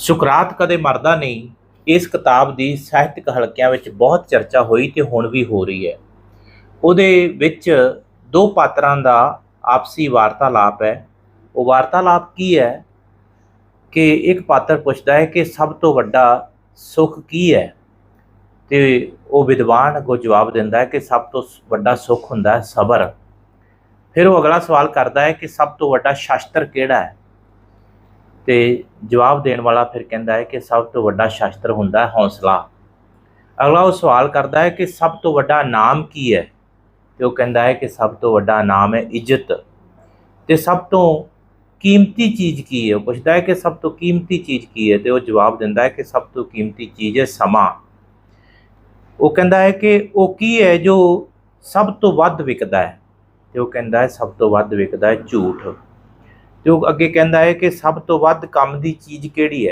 ਸੁਕਰਾਤ ਕਦੇ ਮਰਦਾ ਨਹੀਂ, ਇਸ ਕਿਤਾਬ ਦੀ ਸਾਹਿਤਕ ਹਲਕਿਆਂ ਵਿੱਚ ਬਹੁਤ ਚਰਚਾ ਹੋਈ ਤੇ ਹੁਣ ਵੀ ਹੋ ਰਹੀ ਹੈ। ਉਹਦੇ ਵਿੱਚ ਦੋ ਪਾਤਰਾਂ ਦਾ ਆਪਸੀ ਵਾਰਤਾਲਾਪ ਹੈ। ਉਹ ਵਾਰਤਾਲਾਪ ਕੀ ਹੈ? ਕਿ ਇੱਕ ਪਾਤਰ ਪੁੱਛਦਾ ਹੈ ਕਿ ਸਭ ਤੋਂ ਵੱਡਾ ਸੁੱਖ ਕੀ ਹੈ? ਤੇ ਉਹ ਵਿਦਵਾਨ ਅੱਗੋਂ ਜਵਾਬ ਦਿੰਦਾ ਹੈ ਕਿ ਸਭ ਤੋਂ ਵੱਡਾ ਸੁੱਖ ਹੁੰਦਾ ਹੈ ਸਬਰ। ਫਿਰ ਉਹ ਅਗਲਾ ਸਵਾਲ ਕਰਦਾ ਹੈ ਕਿ ਸਭ ਤੋਂ ਵੱਡਾ ਸ਼ਾਸਤਰ ਕਿਹੜਾ ਹੈ? ਤੇ ਜਵਾਬ ਦੇਣ ਵਾਲਾ ਫਿਰ ਕਹਿੰਦਾ ਹੈ ਕਿ ਸਭ ਤੋਂ ਵੱਡਾ ਸ਼ਾਸਤਰ ਹੁੰਦਾ ਹੈ ਹੌਸਲਾ। ਅਗਲਾ ਉਹ ਸਵਾਲ ਕਰਦਾ ਹੈ ਕਿ ਸਭ ਤੋਂ ਵੱਡਾ ਨਾਮ ਕੀ ਹੈ? ਤੇ ਉਹ ਕਹਿੰਦਾ ਹੈ ਕਿ ਸਭ ਤੋਂ ਵੱਡਾ ਨਾਮ ਹੈ ਇੱਜ਼ਤ। ਤੇ ਸਭ ਤੋਂ ਕੀਮਤੀ ਚੀਜ਼ ਕੀ ਹੈ? ਉਹ ਪੁੱਛਦਾ ਹੈ ਕਿ ਸਭ ਤੋਂ ਕੀਮਤੀ ਚੀਜ਼ ਕੀ ਹੈ? ਤੇ ਉਹ ਜਵਾਬ ਦਿੰਦਾ ਹੈ ਕਿ ਸਭ ਤੋਂ ਕੀਮਤੀ ਚੀਜ਼ ਹੈ ਸਮਾਂ। ਉਹ ਕਹਿੰਦਾ ਹੈ ਕਿ ਉਹ ਕੀ ਹੈ ਜੋ ਸਭ ਤੋਂ ਵੱਧ ਵਿਕਦਾ ਹੈ? ਤੇ ਉਹ ਕਹਿੰਦਾ ਹੈ ਸਭ ਤੋਂ ਵੱਧ ਵਿਕਦਾ ਹੈ ਝੂਠ। ਤੇ ਉਹ ਅੱਗੇ ਕਹਿੰਦਾ ਹੈ ਕਿ ਸਭ ਤੋਂ ਵੱਧ ਕੰਮ ਦੀ ਚੀਜ਼ ਕਿਹੜੀ ਹੈ?